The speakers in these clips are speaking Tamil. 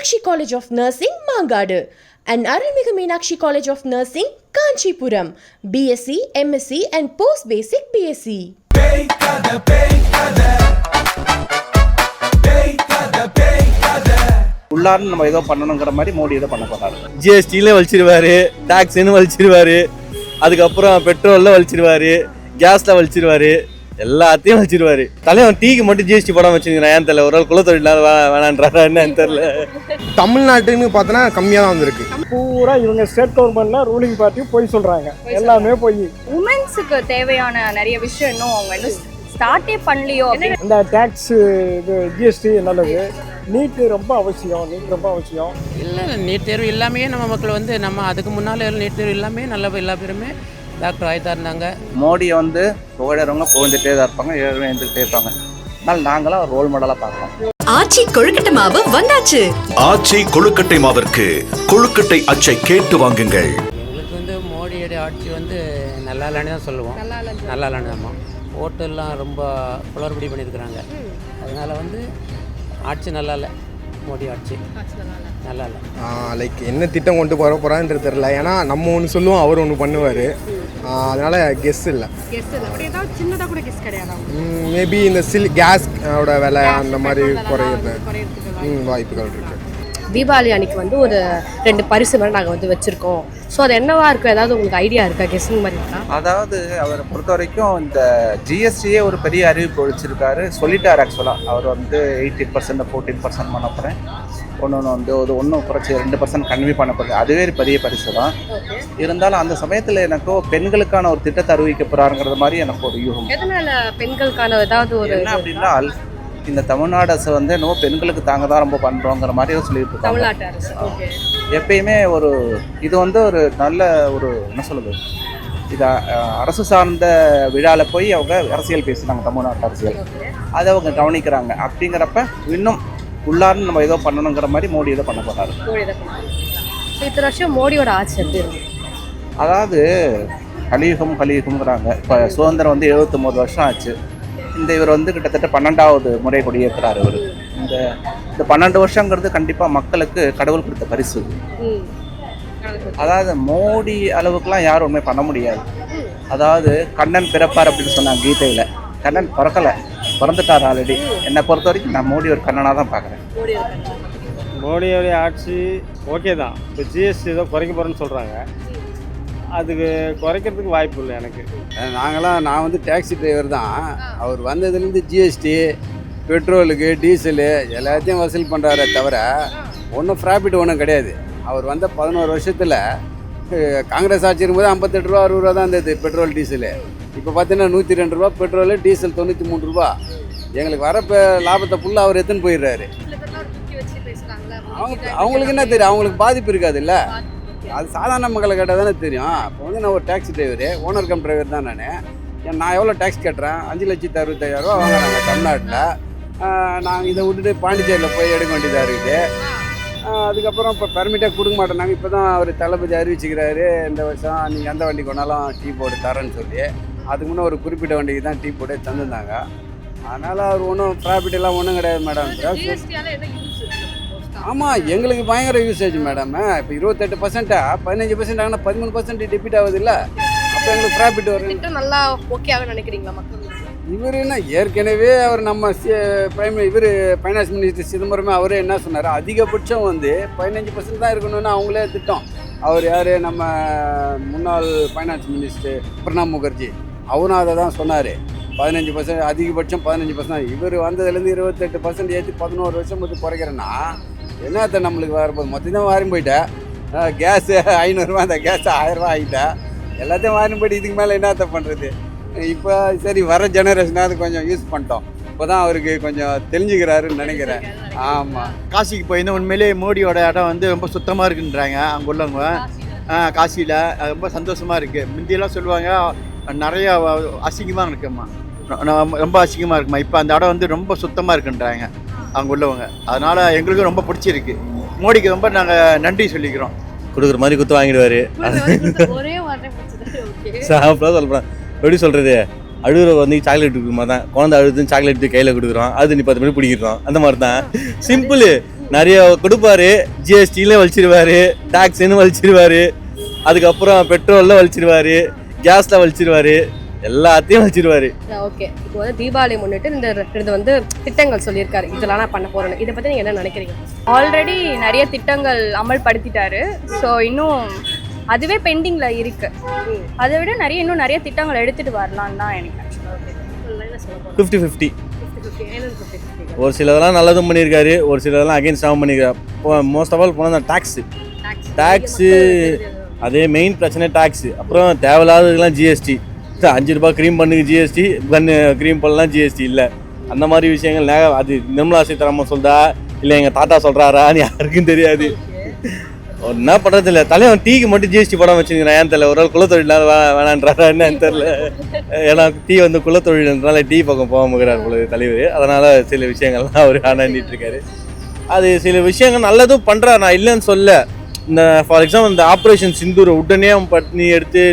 Meenakshi College of Nursing, Mangadu, and Arulmigu Meenakshi College of Nursing, Kanchipuram, BSc, MSc, and Post Basic BSc. உள்ளார்னு நம்ம ஏதோ பண்ணணுங்கிற மாதிரி மோடி ஏதோ பண்ண போறாரு ஜிஎஸ்டியில் வலிச்சிருவாரு டாக்ஸ்னு வலிச்சிருவாரு அதுக்கப்புறம் பெட்ரோலில் வலிச்சிருவாரு கேஸில் வலிச்சிருவாரு எல்லாத்தையும் வலிச்சிருவாரு தலைவன் டீக்கு மட்டும் ஜிஎஸ்டி போடாம வச்சுருக்கிறேன் ஏன் தெரியல? ஒரு ஆள் குலத்தொழில் வேணான்றாரா என்னன்னு தெரியல? தமிழ்நாட்டுன்னு பார்த்தோன்னா கம்மியாக தான் வந்திருக்கு. பூரா இவங்க ஸ்டேட் கவர்மெண்ட்ல ரூலிங் பார்ட்டி போய் சொல்றாங்க. எல்லாமே போய். உமன்ஸுக்கு தேவையான நிறைய விஷயம் இன்னும் அவங்க இன்னும் ஸ்டார்ட்டே பண்ணலையோ இந்த டேக்ஸ் இது ஜிஎஸ்டி நல்லது. நீட்டு ரொம்ப அவசியம் நீட் ரொம்ப அவசியம். இல்லை நீட் தேர்வு இல்லாமையே நம்ம மக்கள் வந்து நம்ம அதுக்கு முன்னால் நீட் தேர்வு இல்லாமே நல்ல எல்லா பேருமே டாக்டர் ஆகிட்டா இருந்தாங்க மோடியை வந்து புகழறவங்க புகழ்ந்துட்டே தான் இருப்பாங்க ஏழு எழுந்துக்கிட்டே இருப்பாங்க. அதனால் நாங்களாம் ரோல் மாடலாக பார்க்குறோம். ஆச்சி கொழுக்கட்டை மாவு வந்தாச்சு. ஆச்சி கொழுக்கட்டை மாவிற்கு கொழுக்கட்டை அச்சை கேட்டு வாங்குங்கள். எங்களுக்கு வந்து மோடியோடைய ஆட்சி வந்து நல்லா இல்லைன்னு தான் சொல்லுவோம். நல்லா இல்லைன்னு ஆமாம் ஓட்டெல்லாம் ரொம்ப குளறுபடி பண்ணியிருக்கிறாங்க. அதனால வந்து ஆட்சி நல்லா இல்லை மோடி ஆட்சி நல்லா இல்லை லைக் என்ன திட்டம் கொண்டு போகிற போகிறான்றது தெரில ஏன்னா நம்ம ஒன்று சொல்லுவோம் அவர் ஒன்று பண்ணுவார். அதனால் கெஸ் இல்லை. மேபி இந்த சில் கேஸ் ஓட விலை அந்த மாதிரி குறையிறது ம், வாய்ப்புகள் இருக்குது தீபாவளி அன்னைக்கு வந்து ஒரு ரெண்டு பரிசு மாதிரி நாங்கள் வந்து வச்சுருக்கோம். ஸோ அது என்னவா இருக்கும் ஏதாவது உங்களுக்கு ஐடியா இருக்கா? கெஸ்ஸிங் மாதிரி இருக்கா? அதாவது அவரை பொறுத்த வரைக்கும் இந்த ஜிஎஸ்டியே ஒரு பெரிய அறிவிப்பு ஒழிச்சிருக்காரு. சொல்லிட்டார் ஆக்சுவலாக அவர் வந்து எயிட்டி பர்சன்ட் ஃபோர்டீன் பர்சன்ட் பண்ண போகிறேன் ஒன்று ஒன்று வந்து ஒரு ஒன்றும் குறைச்சி ரெண்டு பர்சன்ட் கன்வி பண்ண போகுது அதுவே ஒரு பெரிய பரிசு தான் இருந்தாலும் அந்த சமயத்தில் எனக்கோ பெண்களுக்கான ஒரு திட்டத்தை அறிவிக்க போகிறாருங்கிறது மாதிரி எனக்கு ஒரு யூகம். பெண்களுக்கான ஏதாவது ஒரு என்ன அப்படின்னா இந்த தமிழ்நாடு அரசு வந்து என்னவோ பெண்களுக்கு தாங்க தான் ரொம்ப பண்ணுறோங்கிற மாதிரி சொல்லிட்டு இருக்காங்க. எப்பயுமே ஒரு இது வந்து ஒரு நல்ல ஒரு என்ன சொல்லுது இது அரசு சார்ந்த விழாவில் போய் அவங்க அரசியல் பேசுனாங்க தமிழ்நாட்டு அரசியல். அதை அவங்க கவனிக்கிறாங்க. அப்படிங்கிறப்ப இன்னும் உள்ளார்னு நம்ம ஏதோ பண்ணணுங்கிற மாதிரி மோடி ஏதோ பண்ண. So, இத்தனை வருஷம் மோடியோட ஆட்சி எப்படி அதாவது கலியுகம் கலியுகம்ங்கிறாங்க. இப்போ சுதந்திரம் வந்து 79 வருஷம் ஆச்சு. இந்த இவர் வந்து கிட்டத்தட்ட பன்னெண்டாவது முறை கொடியேற்றுறாரு இவர். இந்த இந்த பன்னெண்டு வருஷங்கிறது கண்டிப்பாக மக்களுக்கு கடவுள் கொடுத்த பரிசு. அதாவது மோடி அளவுக்குலாம் யாரும் ஒன்றுமே பண்ண முடியாது. அதாவது கண்ணன் பிறப்பார் அப்படின்னு சொன்னாங்க கீதையில். கண்ணன் பிறக்கலை. பிறந்துட்டார் ஆல்ரெடி என்னை பொறுத்த வரைக்கும் நான் மோடி ஒரு கண்ணனாக தான் பார்க்குறேன். மோடியோடைய ஆட்சி ஓகே தான். இப்போ ஜிஎஸ்டி ஏதோ குறைக்க போகிறேன்னு சொல்கிறாங்க அதுக்கு குறைக்கிறதுக்கு வாய்ப்பு இல்லை எனக்கு. நாங்களாம் நான் வந்து டாக்ஸி டிரைவர் தான். அவர் வந்ததுலேருந்து ஜிஎஸ்டி பெட்ரோலுக்கு டீசலு எல்லாத்தையும் வசூல் பண்ணுறாரே தவிர ஒன்றும் ப்ராஃபிட் ஒன்றும் கிடையாது. அவர் வந்த பதினோரு வருஷத்தில் காங்கிரஸ் ஆட்சி இருக்கும்போது ஐம்பத்தெட்டு ரூபா அறுபது ரூபா தான் இருந்தது பெட்ரோல் டீசலு இப்போ பார்த்தீங்கன்னா நூற்றி ரெண்டு ரூபா பெட்ரோலு டீசல் தொண்ணூற்றி மூணு ரூபா. எங்களுக்கு வர லாபத்தை ஃபுல்லாக அவர் எடுத்துன்னு போயிடுறாரு. அவங்க அவங்களுக்கு என்ன தெரியும்? அவங்களுக்கு பாதிப்பு இருக்காதுல்ல? அது சாதாரண மக்களை கேட்டால் தானே தெரியும். இப்போ வந்து நான் ஒரு taxi driver owner cum driver தான் நான். நான் எவ்வளோ டேக்ஸ் கட்டுறேன் அஞ்சு லட்சத்தி அறுபத்தாயிரம் ரூபா வாங்குறாங்க தமிழ்நாட்டில். நாங்கள் இதை விட்டுட்டு பாண்டிச்சேரியில் போய் எடுக்க வேண்டியதாக இருக்குது. அதுக்கப்புறம் இப்போ பெர்மிட்டே கொடுக்க மாட்டேனாங்க இப்போ தான் அவர் தளபதி அறிவிச்சுக்கிறாரு. இந்த வருஷம் நீங்கள் எந்த வண்டி கொண்டாலும் டீ போர்டு தரேன்னு சொல்லி. அதுக்கு முன்னே ஒரு குறிப்பிட்ட வண்டிக்கு தான் டீ போர்டே தந்துருந்தாங்க. அதனால் அவர் ஒன்றும் ப்ராஃபிட் எல்லாம் ஒன்றும் கிடையாது மேடம் ஆமாம் எங்களுக்கு பயங்கர யூசேஜ் மேடம் இப்போ இருபத்தெட்டு பர்சன்ட்டா பதினஞ்சு பர்சன்ட் ஆனால் பதிமூணு பர்சன்ட் டெபிட் ஆகுது இல்லை அப்போ எங்களுக்கு ப்ராஃபிட் வரும். நல்லா ஓகேவாக நினைக்கிறீங்களா மக்கள்? இவர் என்ன ஏற்கனவே அவர் நம்ம பிரைம் இவர் ஃபைனான்ஸ் மினிஸ்டர் சிதம்பரமே அவரே என்ன சொன்னார்? அதிகபட்சம் வந்து பதினஞ்சு பர்சன்ட் தான் இருக்கணும்னு அவங்களே திட்டம். அவர் யார்? நம்ம முன்னாள் ஃபைனான்ஸ் மினிஸ்டர் பிரணாப் முகர்ஜி. அவரும் அதை தான் சொன்னார். பதினஞ்சு பர்சன்ட் அதிகபட்சம் பதினஞ்சு பர்சன்ட் இவர் வந்ததுலேருந்து இருபத்தெட்டு பர்சன்ட் ஏற்றி பதினோரு வருஷம் வந்து குறைக்கிறேன்னா என்னத்த நம்மளுக்கு வரப்போகுது மொத்தம் வாரி போயிட்டேன் கேஸு ஐநூறுரூவா அந்த கேஸ் ஆயிரரூவா ஆகிட்டேன் எல்லாத்தையும் வாரி போயிட்டு இதுக்கு மேலே என்னத்த பண்ணுறது இப்போ சரி வர ஜெனரேஷனாவது கொஞ்சம் யூஸ் பண்ணிட்டோம். இப்போ தான் அவருக்கு கொஞ்சம் தெரிஞ்சுக்கிறாருன்னு நினைக்கிறேன். ஆமாம் காசிக்கு போயிருந்தா உண்மையிலேயே மோடியோட இடம் வந்து ரொம்ப சுத்தமாக இருக்குன்றாங்க அங்கே உள்ளவங்க. காசியில். ரொம்ப சந்தோஷமாக இருக்குது முந்தியெல்லாம் சொல்லுவாங்க நிறையா அசிங்கமாக இருக்குமா ரொம்ப அசிங்கமாக இருக்குமா இப்போ அந்த இடம் வந்து ரொம்ப சுத்தமாக இருக்குன்றாங்க அங்கே உள்ளவங்க. அதனால் எங்களுக்கும் ரொம்ப பிடிச்சிருக்கு. மோடிக்கு ரொம்ப நாங்கள் நன்றி சொல்லிக்கிறோம். கொடுக்குற மாதிரி குத்து வாங்கிடுவாரு. ஒரே வார்த்தை பிடிச்சது ஓகே. சாப்பிட சொல்கிறேன் எப்படி சொல்கிறது அழுகுற வந்து சாக்லேட் கொடுக்குற மாதிரி தான். குழந்தை அழுது சாக்லேட் கையில் கொடுக்குறோம். அது நீ பத்து மணி பிடிக்கிறோம். அந்த மாதிரி தான் சிம்பிள் நிறைய கொடுப்பாரு. ஜிஎஸ்டியில் வலிச்சிருவாரு. டாக்ஸ்னு வலிச்சிருவாரு. அதுக்கப்புறம் பெட்ரோலில் வலிச்சிருவாரு. கேஸில் வலிச்சிருவாரு எல்லாத்தையும் வலிச்சிருவாரு. ஓகே. இப்போ வந்து தீபாவளி முன்னிட்டு இந்த ரெண்டு வந்து திட்டங்கள் சொல்லியிருக்காரு. இதெல்லாம் நான் பண்ண போறேன்னு. இதை பத்தி நீங்க என்ன நினைக்கிறீங்க? ஆல்ரெடி நிறைய திட்டங்கள் அமல்படுத்திட்டாரு. ஸோ இன்னும் அதுவே பெண்டிங்ல இருக்கு. அதை விட நிறைய இன்னும் நிறைய திட்டங்கள் எடுத்துட்டு வரலாம்னு தான் எனக்கு ஃபிஃப்டி ஃபிஃப்டி. ஒரு சிலதெல்லாம் நல்லதும் பண்ணியிருக்காரு ஒரு சிலதெல்லாம் அகேன்ஸ்டாகவும் பண்ணியிருக்காரு. மோஸ்ட் ஆஃப் ஆல் போனால் டேக்ஸு டேக்ஸு அதே மெயின் பிரச்சனை டேக்ஸு அப்புறம் தேவையில்லாததுக்கெல்லாம் ஜிஎஸ்டி அஞ்சு ரூபாய் க்ரீம் பண்ணுக்கு ஜிஎஸ்டி கன்னு க்ரீம் பண்ணலாம் ஜிஎஸ்டி இல்லை. அந்த மாதிரி விஷயங்கள் நே- அது நிர்மலா சீதாராமன் சொல்றா இல்லை எங்கள் தாத்தா சொல்கிறாரான்னு யாருக்கும் தெரியாது. என்ன பண்ணுறது இல்லை தலைவன் டீக்கு மட்டும் ஜிஎஸ்டி படம் வச்சுருக்கிறேன். ஏன் தெரியல ஒரு ஆள் குலத்தொழிலாக வேணான்றாரா என்னன்னு தெரில ஏன்னா டீ வந்து குலத்தொழில்ன்றனால டீ பக்கம் போக முகிறார் பொழுது தலைவர். அதனால் சில விஷயங்கள்லாம் அவர் ஆனாண்டிட்டு இருக்காரு. அது சில விஷயங்கள் நல்லதும் பண்ணுறாரு நான் இல்லைன்னு சொல்ல இந்த ஃபார் எக்ஸாம்பிள் இந்த ஆப்ரேஷன் சிந்தூரை உடனே அவன் பண்ணி எடுத்து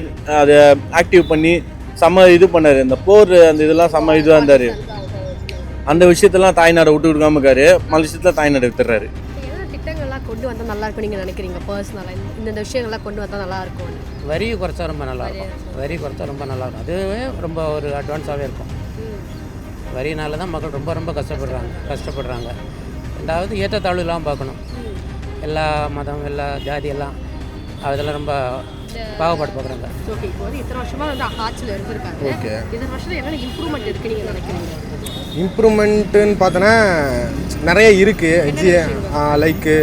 அதை ஆக்டிவ் பண்ணி செம்ம இது பண்ணார். இந்த போர் அந்த இதெல்லாம் செம்ம இதுவாக இருந்தார். அந்த விஷயத்தெல்லாம் தாய்நாடை விட்டு கொடுக்காம இருக்காரு. மற்ற விஷயத்தில் தாய்நாடு வித்துறாரு. கொண்டு வந்தா நல்லா இருக்கும் நீங்க நினைக்கிறீங்க? பர்சனலா இந்த விஷயங்கள்லாம் கொண்டு வந்தா நல்லா இருக்கும் வரி குறைச்சா ரொம்ப நல்லா இருக்கும் வரி குறைச்சா ரொம்ப நல்லா இருக்கும் அதுவே ரொம்ப ஒரு அட்வான்ஸாகவே இருக்கும். வரினால தான் மக்கள் ரொம்ப ரொம்ப கஷ்டப்படுறாங்க. கஷ்டப்படுறாங்க. ரெண்டாவது ஏற்றத்தாழ்வு இல்லாமல் பார்க்கணும். எல்லா மதம் எல்லா ஜாதி எல்லாம் அதெல்லாம் ரொம்ப பாகுபாடு பார்க்குறாங்க. ஓகே இப்போ வந்து இத்தனை வருஷமா வந்து ஆட்சியில் இருந்திருக்காரு ஓகே இத்தனை வருஷத்துல என்னென்ன இம்ப்ரூவ்மெண்ட் இருக்கு நீங்க நினைக்கிறீங்க? இம்ப்ரூவ்மெண்ட்டுன்னு பார்த்தோன்னா நிறைய இருக்குது ஜி லைக்கு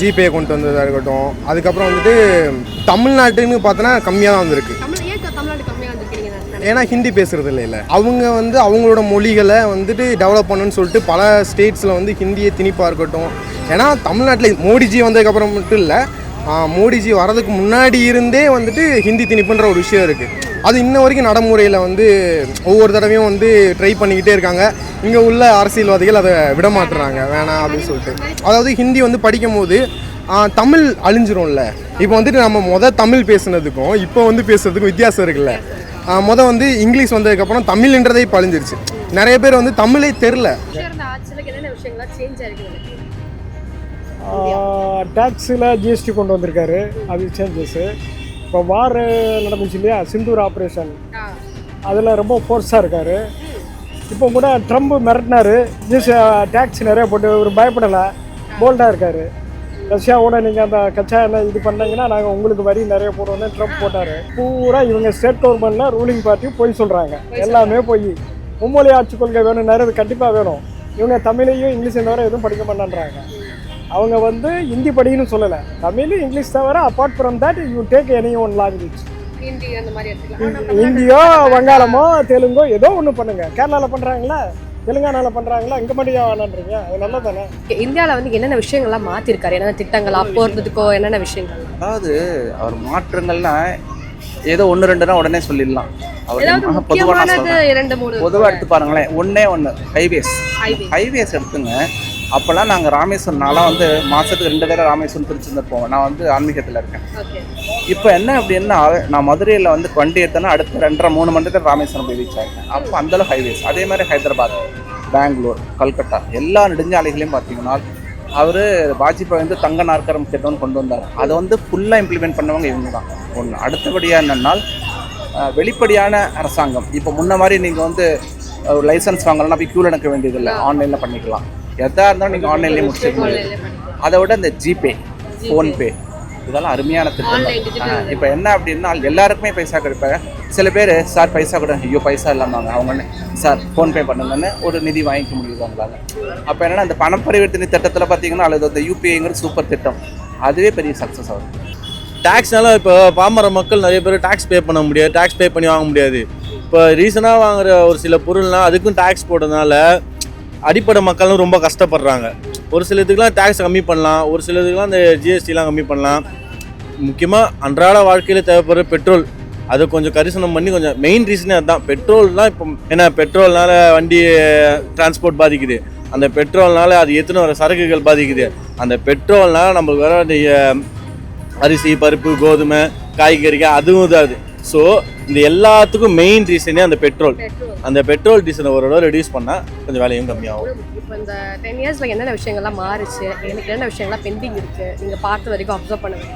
ஜிபே கொண்டு வந்ததாக இருக்கட்டும். அதுக்கப்புறம் வந்துட்டு தமிழ்நாட்டுன்னு பார்த்தோன்னா கம்மியாக தான் வந்திருக்கு ஏன்னா ஹிந்தி பேசுறது இல்லை இல்லை அவங்க வந்து அவங்களோட மொழிகளை வந்துட்டு டெவலப் பண்ணணும்னு சொல்லிட்டு பல ஸ்டேட்ஸில் வந்து ஹிந்தியை திணிப்பாக இருக்கட்டும். ஏன்னா தமிழ்நாட்டில் மோடிஜி வந்ததுக்கப்புறம் மட்டும் இல்லை மோடிஜி வரதுக்கு முன்னாடி இருந்தே வந்துட்டு ஹிந்தி திணிப்புன்ற ஒரு விஷயம் இருக்குது அது இன்ன வரைக்கும் நடைமுறையில் வந்து ஒவ்வொரு தடவையும் வந்து ட்ரை பண்ணிக்கிட்டே இருக்காங்க. இங்கே உள்ள அரசியல்வாதிகள் அதை விட மாட்டுறாங்க வேணாம் அப்படின்னு சொல்லிட்டு. அதாவது ஹிந்தி வந்து படிக்கும் போது தமிழ் அழிஞ்சிரும்ல. இப்போ வந்துட்டு நம்ம மொதல் தமிழ் பேசுனதுக்கும் இப்போ வந்து பேசுறதுக்கும் வித்தியாசம் இருக்குல்ல. மொதல் வந்து இங்கிலீஷ் வந்ததுக்கப்புறம் தமிழ்ன்றதே இப்போ அழிஞ்சிருச்சு. நிறைய பேர் வந்து தமிழே தெரில. டேக்ஸில் ஜிஎஸ்டி கொண்டு வந்திருக்காரு அது சேஞ்சஸ்ஸு இப்போ வார் நடந்துச்சு இல்லையா? சிந்தூர் ஆப்ரேஷன் அதில் ரொம்ப ஃபோர்ஸாக இருக்கார். இப்போ கூட ட்ரம்ப் மிரட்டினாரு. ஜிஎஸ்டி டேக்ஸ் நிறைய போட்டு ஒரு பயப்படலை. போல்டாக இருக்கார். ரஷ்யாவோட நீங்கள் அந்த கச்சா எண்ணெய் இது பண்ணீங்கன்னா நாங்கள் உங்களுக்கு வரி நிறைய போடுவோம்னு ட்ரம்ப் போட்டார். பூரா இவங்க ஸ்டேட் கவர்மெண்ட்டில் ரூலிங் பார்ட்டி போய் சொல்கிறாங்க எல்லாமே போய். மும்மொழி ஆட்சி கொள்கை வேணும் நிறைய கண்டிப்பாக வேணும். இவங்க தமிழையும் இங்கிலீஷும் தவிர எதுவும் படிக்க மாட்டேன்றாங்க. அவங்க வந்து ஹிந்தி படிக்கணும்னு சொல்லலை. தமிழ் இங்கிலீஷ் தவிர apart from that you take any one language ஹிந்தியோ வங்காளமோ தெலுங்கோ ஏதோ ஒன்று பண்ணுங்க. கேரளாவில் பண்ணுறாங்களா தெலுங்கானாவில் பண்ணுறாங்களா இங்கே மட்டும் ஏன் வேணான்றீங்க அது நல்லது தானே இந்தியாவில் வந்து என்னென்ன விஷயங்கள்லாம் மாற்றிருக்காரு என்னென்ன திட்டங்களா போகிறதுக்கோ என்னென்ன விஷயங்கள்? அதாவது அவர் மாற்றங்கள்னா ஏதோ ஒன்று ரெண்டுனா உடனே சொல்லிடலாம். அவர் ஏதாவது ஆஹா, பொதுவா நான் முக்கியமானது சொல்றேன். இரண்டு மூணு. பொதுவாக எடுத்து பாருங்களேன். ஒண்ணே. ஒன்று ஹைவேஸ். ஹைவேஸ் எடுத்துங்க. அப்போல்லாம் நாங்கள் ராமேஸ்வரம் நான்லாம் வந்து மாதத்துக்கு ரெண்டு தடவை ராமேஸ்வரம் திருச்செந்தூர் போவோம் நான் வந்து ஆன்மீகத்தில் இருக்கேன். இப்போ என்ன அப்படின்னா நான் மதுரையில் வந்து டுவெண்ட்டி எத்தனா அடுத்த ரெண்டரை மூணு மணி நேரத்தில் ராமேஸ்வரம் போய் ரீச் ஆகிட்டேன் அப்போ அந்தளவு ஹைவேஸ் அதே மாதிரி ஹைதராபாத் பெங்களூர் கல்கட்டா எல்லா நெடுஞ்சாலைகளையும் பார்த்தீங்கன்னா அவர் வாஜ்பாய் வந்து தங்க நாற்கரம் திட்டம்னு கொண்டு வந்தார். அதை வந்து ஃபுல்லாக இம்ப்ளிமெண்ட் பண்ணவங்க இவங்க தான். ஒன்று அடுத்தபடியாக என்னன்னால் அஹ், வெளிப்படையான அரசாங்கம். இப்போ முன்ன மாதிரி நீங்கள் வந்து ஒரு லைசன்ஸ் வாங்கலாம் போய் க்யூவில் நிற்க வேண்டியதில்லை. ஆன்லைனில் பண்ணிக்கலாம். எதாக இருந்தாலும் நீங்கள் ஆன்லைன்லேயே முடிச்சுக்க முடியும் அதை விட இந்த ஜிபே ஃபோன்பே இதெல்லாம் அருமையான திட்டம் தான். இப்போ என்ன அப்படின்னா எல்லாருக்குமே பைசா கிடைப்பாங்க. சில பேர் சார் பைசா கூட. ஐயோ பைசா இல்லாமல் அவங்க ஒன்று சார் ஃபோன்பே பண்ணுங்கன்னு ஒரு நிதி வாங்கிக்க முடியுது அவங்களால அப்போ என்னன்னா அந்த பண பரிவர்த்தனை திட்டத்தில் பார்த்தீங்கன்னா அல்லது அந்த யூபிஐங்கிற சூப்பர் திட்டம் அதுவே பெரிய சக்ஸஸ் ஆகும் டேக்ஸ்னால இப்போ பாமர மக்கள் நிறைய பேர் டேக்ஸ் பே பண்ண முடியாது டேக்ஸ் பே பண்ணி வாங்க முடியாது. இப்போ ரீசனாக வாங்குற ஒரு சில பொருள்லாம் அதுக்கும் டேக்ஸ் போடுறதுனால அடிப்படை மக்களும் ரொம்ப கஷ்டப்படுறாங்க. ஒரு சிலத்துக்குலாம் டேக்ஸ் கம்மி பண்ணலாம் ஒரு சிலத்துக்குலாம் அந்த ஜிஎஸ்டிலாம் கம்மி பண்ணலாம். முக்கியமாக அன்றாட வாழ்க்கையில் தேவைப்படுற பெட்ரோல் அதை கொஞ்சம் கரிசனம் பண்ணி கொஞ்சம் மெயின் ரீசனே அதுதான் பெட்ரோல்னால் இப்போ ஏன்னா பெட்ரோல்னால வண்டி டிரான்ஸ்போர்ட் பாதிக்குது. அந்த பெட்ரோல்னால அது எத்தனை வர சரக்குகள் பாதிக்குது. அந்த பெட்ரோல்னால நம்மளுக்கு வர அந்த அரிசி பருப்பு கோதுமை காய்கறிகள் அதுவும் இதாகுது. ஸோ இந்த எல்லாத்துக்கும் மெயின் ரீசனே அந்த பெட்ரோல் அந்த பெட்ரோல் டீசலை ஓரளவு ரெடியூஸ் பண்ணால் கொஞ்சம் வேலையும் கம்மியாகும். இப்போ இந்த டென் இயர்ஸ்ல என்னென்ன விஷயங்கள்லாம் மாறுச்சு? எனக்கு என்னென்ன விஷயங்கள்லாம் பெண்டிங் இருக்கு? நீங்க பார்த்த வரைக்கும் அப்சர்வ் பண்ணுங்க.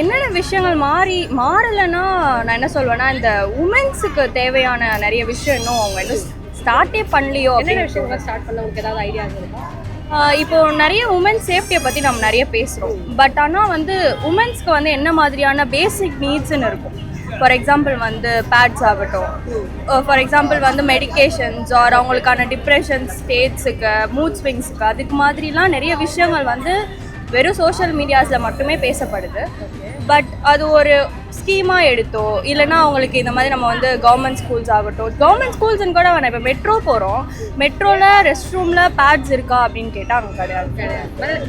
என்னென்ன விஷயங்கள் மாறி மாறலைன்னா நான் என்ன சொல்வேன்னா இந்த உமன்ஸுக்கு தேவையான நிறைய விஷயம் இன்னும் அவங்க இன்னும் ஸ்டார்ட்டே பண்ணலையோ என்னென்ன விஷயங்கள் ஸ்டார்ட் பண்ண உங்களுக்கு ஏதாவது ஐடியா இருக்கா இப்போ நிறைய உமன்ஸ் சேஃப்டியை பற்றி நம்ம நிறைய பேசுகிறோம் பட் ஆனால் வந்து உமன்ஸ்க்கு வந்து என்ன மாதிரியான பேசிக் நீட்ஸ்ன்னு இருக்கும்? ஃபார் எக்ஸாம்பிள் வந்து பேட்ஸ் ஆகட்டும். ஃபார் எக்ஸாம்பிள் வந்து மெடிகேஷன்ஸ் ஆர் அவங்களுக்கான டிப்ரெஷன் ஸ்டேட்ஸுக்கு மூட் ஸ்விங்ஸுக்கு அதுக்கு மாதிரிலாம் நிறைய விஷயங்கள் வந்து வெறும் சோஷியல் மீடியாஸில் மட்டுமே பேசப்படுது. பட் அது ஒரு ஸ்கீமாக எடுத்தோ இல்லைன்னா அவங்களுக்கு இந்த மாதிரி நம்ம வந்து கவர்மெண்ட் ஸ்கூல்ஸ் ஆகட்டும். கவர்மெண்ட் ஸ்கூல்ஸ்னு கூட வேணாம் இப்போ மெட்ரோ போகிறோம் மெட்ரோவில் ரெஸ்ட் ரூமில் பேட்ஸ் இருக்கா அப்படின்னு கேட்டால் அங்கே கிடையாது.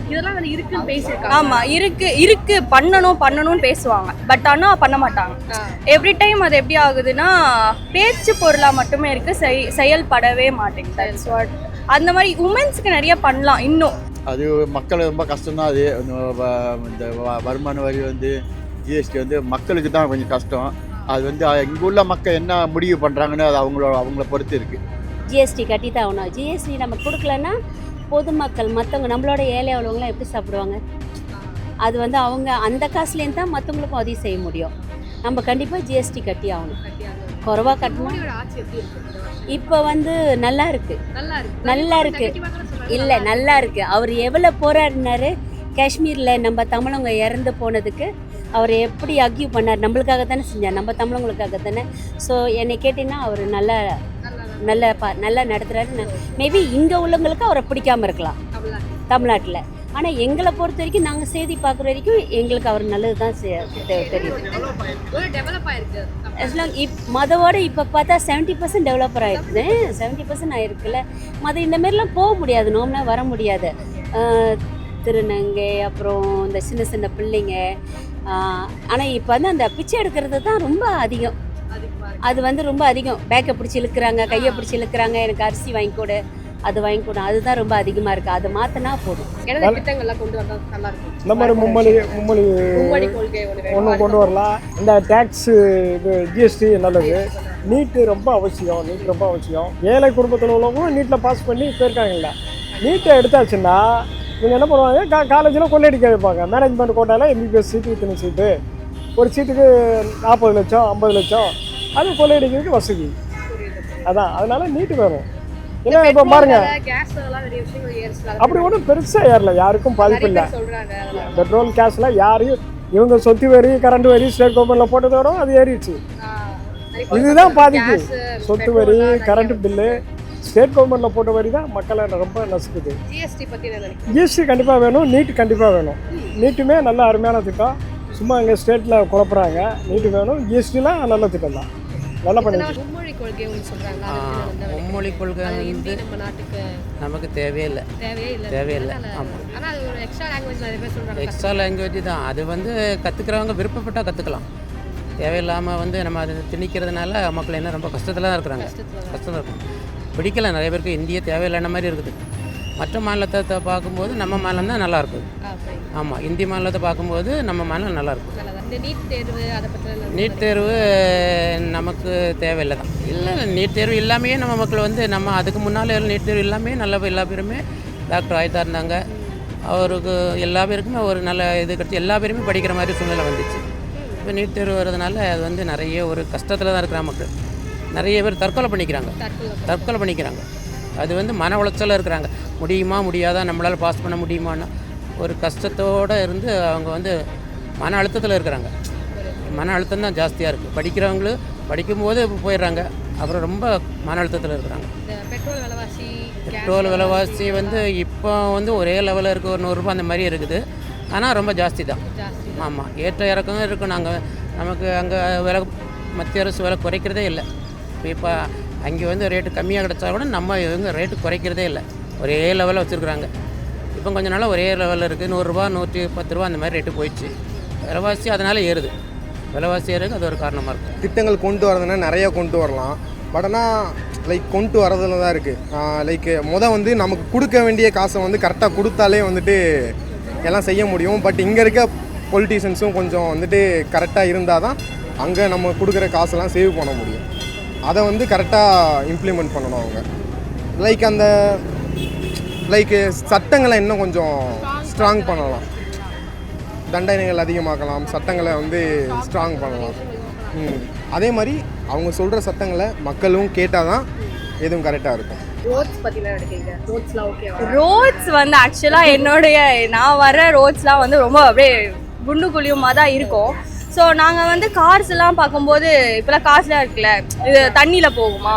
இதெல்லாம் வந்து இருக்குன்னு பேசியிருக்காங்க. ஆமா இருக்கு இருக்கு பண்ணணும் பண்ணணும்னு பேசுவாங்க. பட் ஆனா பண்ண மாட்டாங்க. எவ்ரி டைம் அது எப்படி ஆகுதுன்னா பேச்சு பொருளா மட்டுமே இருக்கு செய்- செயல்படவே மாட்டேங்குது. அந்த மாதிரி உமன்ஸ்க்கு நிறைய பண்ணலாம் இன்னும். அது மக்கள் ரொம்ப கஷ்டம்தான். அது இந்த வருமான வரி வந்து ஜிஎஸ்டி வந்து மக்களுக்கு தான் கொஞ்சம் கஷ்டம். அது வந்து இங்கே உள்ள மக்கள் என்ன முடிவு பண்ணுறாங்கன்னு அது அவங்களோட அவங்கள பொறுத்து இருக்குது ஜிஎஸ்டி கட்டி தான் ஆகணும். ஜிஎஸ்டி நம்ம கொடுக்கலன்னா பொதுமக்கள் மற்றவங்க நம்மளோட ஏழை உள்ளவங்களாம் எப்படி சாப்பிடுவாங்க? அது வந்து அவங்க அந்த காசுலேருந்து தான் மற்றவங்களுக்கும் உதவி செய்ய முடியும். நம்ம கண்டிப்பாக ஜிஎஸ்டி கட்டி ஆகணும். குறைவாக கட்டணும்? இப்போ வந்து நல்லா இருக்கு. நல்லா இருக்கு. இல்லை நல்லா இருக்கு. அவர் எவ்வளோ போராடினாரு? காஷ்மீரில் நம்ம தமிழவங்க இறந்து போனதுக்கு அவர் எப்படி அக்யூ பண்ணார்? நம்மளுக்காக தானே செஞ்சார். நம்ம தமிழவங்களுக்காக தானே ஸோ என்னை கேட்டிங்கன்னா அவர் நல்லா நல்ல பா நல்லா நடத்துகிறாரு மேபி இங்கே உள்ளவங்களுக்கு அவரை பிடிக்காம இருக்கலாம். தமிழ்நாட்டில். ஆனால் எங்களை பொறுத்த வரைக்கும் நாங்கள் செய்தி பார்க்குற வரைக்கும் எங்களுக்கு அவர் நல்லது தான் தெரியும். Long இப் மதவோட இப்போ பார்த்தா செவன்ட்டி பர்சன்ட் டெவலப்பர் ஆயிருக்குது செவன்ட்டி பர்சன்ட் ஆயிருக்குல்ல மத இந்த மாதிரிலாம் போக முடியாது. நோம்னா வர முடியாது. திருநங்கை அப்புறம் இந்த சின்ன சின்ன பிள்ளைங்க ஆனால் இப்போ வந்து அந்த பிச்சை எடுக்கிறது தான் ரொம்ப அதிகம். அது வந்து ரொம்ப அதிகம். பேக்கை பிடிச்சி இழுக்கிறாங்க கையை பிடிச்சி இழுக்கிறாங்க எனக்கு அரிசி வாங்கி கொடு. அது வாங்கி கொடு அதுதான் ரொம்ப அதிகமாக இருக்குது அது மாற்றினா போதும். திட்டங்கள்லாம் கொண்டு வந்தா நல்லா இருக்கும் இந்த மாதிரி மும்மொழி மும்மொழி மும்மொழி கொள்கை ஒன்று ஒன்று கொண்டு வரலாம். இந்த டேக்ஸ் இது ஜிஎஸ்டி நல்லது. நீட்டு ரொம்ப அவசியம். நீட் ரொம்ப அவசியம். ஏழை குடும்பத்தில் உள்ளவங்களும் நீட்டில் பாஸ் பண்ணி போயிருக்காங்கல்ல. நீட்டை எடுத்தாச்சுன்னா இவங்க என்ன பண்ணுவாங்க? கா காலேஜில் கொள்ளையடிக்க வைப்பாங்க. மேனேஜ்மெண்ட் கோட்டாவில் எம்பிபிஎஸ் சீட்டு இத்தனை சீட்டு ஒரு சீட்டுக்கு நாற்பது லட்சம் ஐம்பது லட்சம். அது கொள்ளையடிக்கிறதுக்கு வசதி. அதான். அதனால நீட்டு வேணும். ஏன்னா இப்போ பாருங்க. அப்படி ஒன்றும் பெருசாக ஏறல யாருக்கும் பாதிப்பு இல்லை. பெட்ரோல் கேஸ்லாம் யாரையும் இவங்க சொத்து வரி கரண்ட் வரி ஸ்டேட் கவர்மெண்ட்ல போட்டதோட அது ஏறிடுச்சு. இதுதான் பாதிப்பு. சொத்து வரி கரண்ட் பில்லு ஸ்டேட் கவர்மெண்ட்ல போட்ட வரி தான் மக்களை ரொம்ப நசுக்குது. ஜிஎஸ்டி கண்டிப்பாக வேணும் நீட் கண்டிப்பாக வேணும். நீட்டுமே நல்ல அருமையான திட்டம். சும்மா எங்கள் ஸ்டேட்டில் குழப்புறாங்க. நீட்டு வேணும் ஜிஎஸ்டிலாம் நல்ல திட்டம் தான் நல்லா மும்மொழி கொள்கை ஒன்று மும்மொழி கொள்கை வந்து ஹிந்தி நம்ம நாட்டுக்கு நமக்கு தேவையில்லை தேவையில்லை ஆமாம் ஆனா அது ஒரு எக்ஸ்ட்ரா லாங்குவேஜ் நிறைய பேர் சொல்றாங்க. எக்ஸ்ட்ரா லாங்குவேஜ் தான். அது வந்து கற்றுக்கிறவங்க விருப்பப்பட்டால் கற்றுக்கலாம் தேவையில்லாமல் வந்து நம்ம அதை திணிக்கிறதுனால மக்கள் என்ன ரொம்ப கஷ்டத்தில் தான் இருக்கிறாங்க. கஷ்டம் இருக்கும் பிடிக்கல. நிறைய பேருக்கு இந்திய தேவையில்லைன மாதிரி இருக்குது. மற்ற மாநிலத்தை பார்க்கும்போது நம்ம மாநிலம் தான் நல்லா இருக்குது ஆமாம் இந்தி மாநிலத்தை பார்க்கும்போது நம்ம மாநிலம் நல்லா இருக்கும் இந்த நீட் தேர்வு அதை பற்றி நீட் தேர்வு நமக்கு தேவையில்லை தான். இல்லை நீட் தேர்வு இல்லாமையே நம்ம மக்கள் வந்து நம்ம அதுக்கு முன்னால் நீட் தேர்வு இல்லாமே நல்ல எல்லா பேருமே டாக்டர் ஆகிட்டா இருந்தாங்க. அவருக்கு எல்லா பேருக்குமே ஒரு நல்ல இது கிடச்சி எல்லா பேருமே படிக்கிற மாதிரி சூழ்நிலை வந்துச்சு. இப்போ நீட் தேர்வு வர்றதுனால அது வந்து நிறைய ஒரு கஷ்டத்தில் தான் இருக்கிற மக்கள். நிறைய பேர் தற்கொலை பண்ணிக்கிறாங்க. தற்கொலை பண்ணிக்கிறாங்க. அது வந்து மன உளைச்சலில் இருக்கிறாங்க. முடியுமா முடியாதா? நம்மளால் பாஸ் பண்ண முடியுமான்னு. ஒரு கஷ்டத்தோடு இருந்து அவங்க வந்து மன அழுத்தத்தில் இருக்கிறாங்க. மன அழுத்தம் தான் ஜாஸ்தியாக இருக்குது படிக்கிறவங்களும் படிக்கும்போது போயிடுறாங்க. அப்புறம் ரொம்ப மன அழுத்தத்தில் இருக்கிறாங்க. பெட்ரோல் விலைவாசி பெட்ரோல் விலைவாசி வந்து இப்போ வந்து ஒரே லெவலில் இருக்குது ஒரு நூறுரூபா அந்த மாதிரி இருக்குது. ஆனால் ரொம்ப ஜாஸ்தி தான். ஆமாம் ஏற்ற இறக்கம் இருக்கும் நாங்கள் நமக்கு அங்கே விலை மத்திய அரசு விலை குறைக்கிறதே இல்லை. இப்போ அங்கே வந்து ரேட்டு கம்மியாக கிடச்சா கூட நம்ம இவங்க ரேட்டு குறைக்கிறதே இல்லை. ஒரே லெவலில் வச்சுருக்குறாங்க. இப்போ கொஞ்ச நாளாக ஒரே லெவலில் இருக்குது நூறுரூவா நூற்றி பத்து ரூபா அந்த மாதிரி ரேட்டு போயிடுச்சு. விலைவாசி அதனால் ஏறுது. விலைவாசி ஏறுக்கு அது ஒரு காரணமாக இருக்கும் திட்டங்கள் கொண்டு வரதுன்னா நிறைய கொண்டு வரலாம். பட் ஆனால் லைக் கொண்டு வரதுல தான் இருக்குது லைக் முத வந்து நமக்கு கொடுக்க வேண்டிய காசை வந்து கரெக்டாக கொடுத்தாலே வந்துட்டு எல்லாம் செய்ய முடியும். பட் இங்கே இருக்க பொலிட்டீஷியன்ஸும் கொஞ்சம் வந்துட்டு கரெக்டாக இருந்தால் தான் அங்கே நம்ம கொடுக்குற காசெல்லாம் சேவ் பண்ண முடியும். அதை வந்து கரெக்டாக இம்ப்ளிமெண்ட் பண்ணணும் அவங்க. லைக் அந்த லைக் சட்டங்களை இன்னும் கொஞ்சம் ஸ்ட்ராங் பண்ணலாம். தண்டனைகள் அதிகமாக்கலாம் சட்டங்களை வந்து ஸ்ட்ராங் பண்ணலாம். ம். அதே மாதிரி அவங்க சொல்கிற சட்டங்களை மக்களும் கேட்டால் தான் எதுவும் கரெக்டாக இருக்கும். ரோட்ஸ் வந்து ஆக்சுவலாக என்னுடைய நான் வர ரோட்ஸ்லாம் வந்து ரொம்ப அப்படியே குண்டு குழியுமா தான் இருக்கும். ஸோ நாங்கள் வந்து கார்ஸ் எல்லாம் பார்க்கும்போது இப்போலாம் கார்ஸ்லாம் இருக்குல்ல இது தண்ணியில் போகுமா?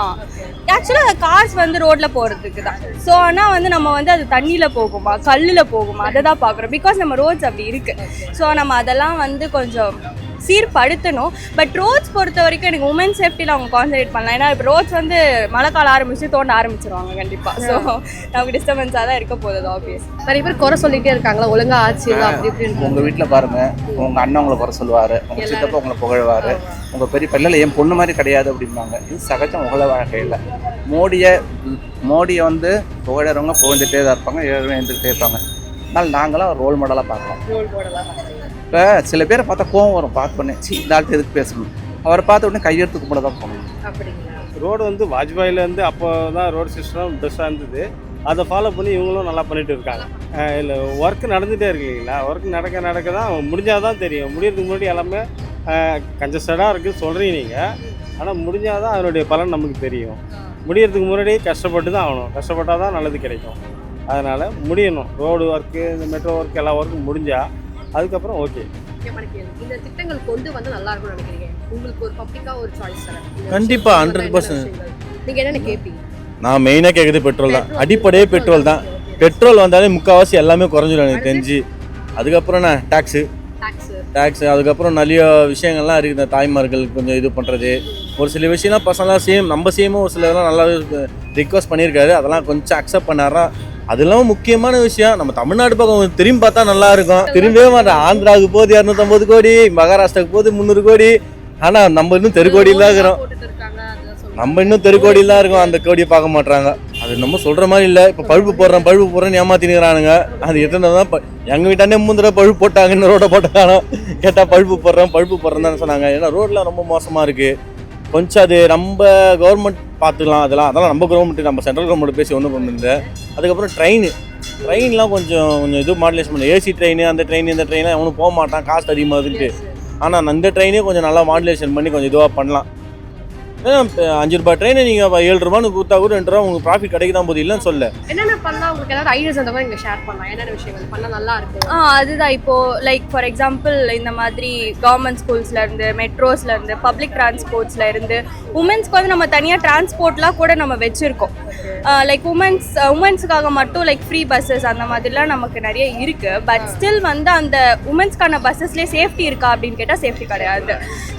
ஆக்சுவலாக கார்ஸ் வந்து ரோட்டில் போகிறதுக்கு தான். ஸோ ஆனால் வந்து நம்ம வந்து அது தண்ணியில் போகுமா? கல்லில் போகுமா? அதை தான் பார்க்குறோம். பிகாஸ் நம்ம ரோட்ஸ் அப்படி இருக்குது ஸோ நம்ம அதெல்லாம் வந்து கொஞ்சம் சீர்படுத்தணும். பட் ரோட்ஸ் பொறுத்த வரைக்கும் எனக்கு உமன் சேஃப்டியில் அவங்க கான்சன்ட்ரேட் பண்ணலாம். ஏன்னா இப்போ ரோட்ஸ் வந்து மழை காலம் ஆரம்பிச்சு தோண்ட ஆரம்பிச்சிருவாங்க கண்டிப்பாக ஸோ நமக்கு டிஸ்டர்பன்ஸாக தான் இருக்க போகுது ஆப்வியஸ் நிறைய பேர் குறை சொல்லிட்டே இருக்காங்களா? ஒழுங்கா ஆச்சு அப்படி இப்படின்னு உங்கள் வீட்டில் பாருங்க. உங்கள் அண்ணன் உங்களை குறை சொல்லுவார். உங்கள் சித்தப்பா உங்களை புகழ்வார். உங்கள் பெரிய பிள்ளைல என் பொண்ணு மாதிரி கிடையாது அப்படிம்பாங்க. இது சகஜம் உங்கள வாழ்க்கையில் மோடியை மோடியை வந்து புகழறவங்க புகழ்ந்துட்டே தான் இருப்பாங்க எழுந்துக்கிட்டே இருப்பாங்க. அதனால் நாங்களாம் ரோல் மாடலாக பார்க்கலாம். ரோல் போடலாம் இப்போ சில பேரை பார்த்தா கோவம் வரும். பார்த்து பண்ணி சி இந்த ஆளுக்கு எதுக்கு பேசணும்? அவரை பார்த்த உடனே கையெழுத்து கும்பிட தான் போகணும். அப்படிங்களா? ரோடு வந்து வாஜ்பாயிலேருந்து அப்போ தான் ரோடு சிஸ்டம் பெஸ்ட்டாக இருந்தது. அதை ஃபாலோ பண்ணி இவங்களும் நல்லா பண்ணிட்டு இருக்காங்க. இல்லை ஒர்க் நடந்துகிட்டே இருக்கு இல்லைங்களா? ஒர்க் நடக்க நடக்க தான் முடிஞ்சால் தான் தெரியும். முடியறதுக்கு முன்னாடி எல்லாமே கஞ்சஸ்டடாக இருக்குது சொல்கிறீங்க நீங்கள் ஆனால் முடிஞ்சால் தான் அதனுடைய பலன் நமக்கு தெரியும். முடியறதுக்கு முன்னாடி கஷ்டப்பட்டு தான் ஆகணும். கஷ்டப்பட்டால் தான் நல்லது கிடைக்கும். அதனால் முடியணும். ரோடு ஒர்க்கு இந்த மெட்ரோ ஒர்க் எல்லா ஒர்க்கும் முடிஞ்சால் அதுக்கப்புறம் ஓகே இந்த திட்டங்கள் கொண்டு வந்து நல்லா இருக்கும்னு நினைக்கிறீங்க? உங்களுக்கு ஒரு பப்ளிக்கா ஒரு சாய்ஸ் தரேன். இந்த கண்டிப்பா, விஷயம் சொன்னா 100% என்னென்ன விஷயங்கள்? நீங்க என்னென்ன கேட்பீங்க நான் மெயினாக கேட்குறது பெட்ரோல் தான். அடிப்படையே பெட்ரோல் தான். பெட்ரோல் வந்தாலே முக்கால்வாசி எல்லாமே குறைஞ்சிடும் எனக்கு தெரிஞ்சு. அதுக்கப்புறம் நான் டேக்ஸு டாக்ஸ் அதுக்கப்புறம் நிறைய விஷயங்கள்லாம் இருக்குது. தாய்மார்கள் கொஞ்சம் இது பண்ணுறது ஒரு சில விஷயம்லாம் பசங்களாம் சேம் நம்ம சேமும் ஒரு சிலதெல்லாம் நல்லா ரிக்வஸ்ட் பண்ணியிருக்காரு. அதெல்லாம் கொஞ்சம் அக்செப்ட் பண்ணாரா அது இல்லாமல் முக்கியமான விஷயம். நம்ம தமிழ்நாடு பக்கம் திரும்பி பார்த்தா நல்லா இருக்கும். திரும்பவே மாட்டேன். ஆந்திராவுக்கு போகுது இரநூத்தம்பது கோடி மகாராஷ்டிராவுக்கு போகுது முந்நூறு கோடி. ஆனால் நம்ம இன்னும் தெருக்கோடியில் தான் இருக்கிறோம். நம்ம இன்னும் தெருக்கோடியில் தான் இருக்கோம். அந்த கோடியை பார்க்க மாட்றாங்க. அது நம்ம சொல்கிற மாதிரி இல்லை. இப்போ பழுப்பு போடுறேன் பழுப்பு போடுறேன்னு ஏமாத்தினுக்கிறானுங்க. அது எத்தனை தான் ப- எங்க வீட்டாண்டே முந்திர பழுப்பு போட்டாங்க. இன்னும் ரோட்டை போட்டாங்க. கேட்டால் பழுப்பு போடுறேன் பழுப்பு போடுறேன் தான் சொன்னாங்க. ஏன்னா ரோட்லாம் ரொம்ப மோசமாக இருக்குது கொஞ்சம் அது நம்ம கவர்மெண்ட் பார்த்துக்கலாம் அதெல்லாம். அதெல்லாம் நம்ம கவர்மெண்ட் நம்ம சென்ட்ரல் கவர்மெண்ட் பேசி ஒன்றும் பண்ண முடியல. அதுக்கப்புறம் ட்ரெயின் ட்ரெயின்லாம் கொஞ்சம் கொஞ்சம் இது மாடுலேஷன் பண்ணி. ஏசி ட்ரெயின் அந்த ட்ரெயின் இந்த ட்ரெயினில் அவனும் போக மாட்டான். காசு அதிகமாகுதுன்ட்டு. ஆனால் அந்த ட்ரெயினே கொஞ்சம் நல்லா மாடுலேஷன் பண்ணி கொஞ்சம் இதுவாக பண்ணலாம். அஞ்சு ரூபாய் ட்ரெயினை நீங்கள் ஏழு ரூபான்னு கொடுத்தா கூட ரெண்டு ரூபா உங்களுக்கு ப்ராஃபிட் கிடைக்க தான் போது இல்லைன்னு சொல்ல என்னென்ன பண்ணா உங்களுக்கு ஏதாவது ஐடியாஸ் அந்த மாதிரி நீங்க ஷேர் பண்ணலாம்? என்னென்ன விஷயங்கள்? பண்ணா நல்லா இருக்கும் ஆ அதுதான். இப்போ லைக் ஃபார் எக்ஸாம்பிள் இந்த மாதிரி கவர்மெண்ட் ஸ்கூல்ஸ்ல இருந்து மெட்ரோஸ்ல இருந்து பப்ளிக் டிரான்ஸ்போர்ட்ஸ்ல இருந்து உமன்ஸ்க்கு வந்து நம்ம தனியாக டிரான்ஸ்போர்ட்லாம் கூட நம்ம வச்சிருக்கோம். லைக் உமன்ஸ் உமன்ஸுக்காக மட்டும் லைக் ஃப்ரீ பஸ்ஸஸ் அந்த மாதிரிலாம் நமக்கு நிறைய இருக்கு. பட் ஸ்டில் வந்து அந்த உமன்ஸ்க்கான பஸ்ஸஸ்லேயே சேஃப்டி இருக்கா அப்படின்னு கேட்டால் சேஃப்டி கிடையாது.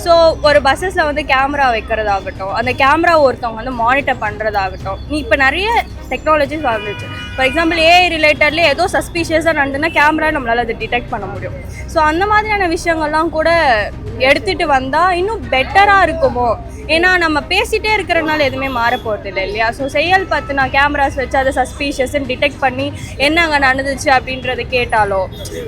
ஸோ ஒரு பஸ்ஸஸில் வந்து கேமரா வைக்கிறதாகட்டும் அந்த கேமரா ஒருத்தவங்க வந்து மானிட்டர் பண்ணுறதாகட்டும் நீ இப்போ நிறைய டெக்னாலஜிஸ் வளர்ந்துச்சு ஃபார் எக்ஸாம்பிள் ஏஐ ரிலேட்டட்லேயே ஏதோ சஸ்பீஷியஸாக நடந்துன்னா கேமரா நம்மளால் அதை டிடெக்ட் பண்ண முடியும். ஸோ அந்த மாதிரியான விஷயங்கள்லாம் கூட எடுத்துகிட்டு வந்தால் இன்னும் பெட்டராக இருக்குமோ? ஏன்னா நம்ம பேசிகிட்டே இருக்கிறனால எதுவுமே மாறப்போகிறது இல்லை இல்லையா? ஸோ செயல் பார்த்து நான் கேமராஸ் வச்சு அதை சஸ்பீஷியஸ்ன்னு டிடெக்ட் பண்ணி என்ன அங்கே நடந்துச்சு அப்படின்றத கேட்டாலோ?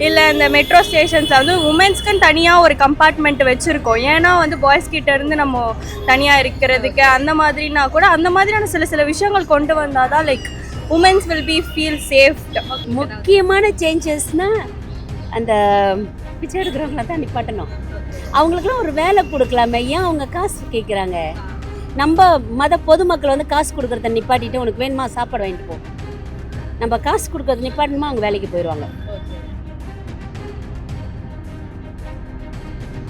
இல்லை இந்த மெட்ரோ ஸ்டேஷன்ஸில் வந்து உமன்ஸ்க்குன்னு தனியாக ஒரு கம்பார்ட்மெண்ட் வச்சுருக்கோம். ஏன்னா வந்து பாய்ஸ் கிட்டேருந்து நம்ம தனியாக இருக்கிறதுக்கு அந்த மாதிரினா கூட அந்த மாதிரியான சில சில விஷயங்கள் கொண்டு வந்தால் தான் like womens will be feel safe முக்கியமான சேஞ்சஸ்னால் அந்த பிச்சை எடுக்கிறவங்கள தான் நிப்பாட்டணும். அவங்களுக்குலாம் ஒரு வேலை கொடுக்கலாமே. ஏன் அவங்க காசு கேட்குறாங்க நம்ம மத பொதுமக்கள் வந்து காசு கொடுக்குறத நிப்பாட்டிட்டு உனக்கு வேணுமா சாப்பாடு வாங்கிட்டு போ. நம்ம காசு கொடுக்குறது நிப்பாட்டணுமா? அவங்க வேலைக்கு போயிடுவாங்க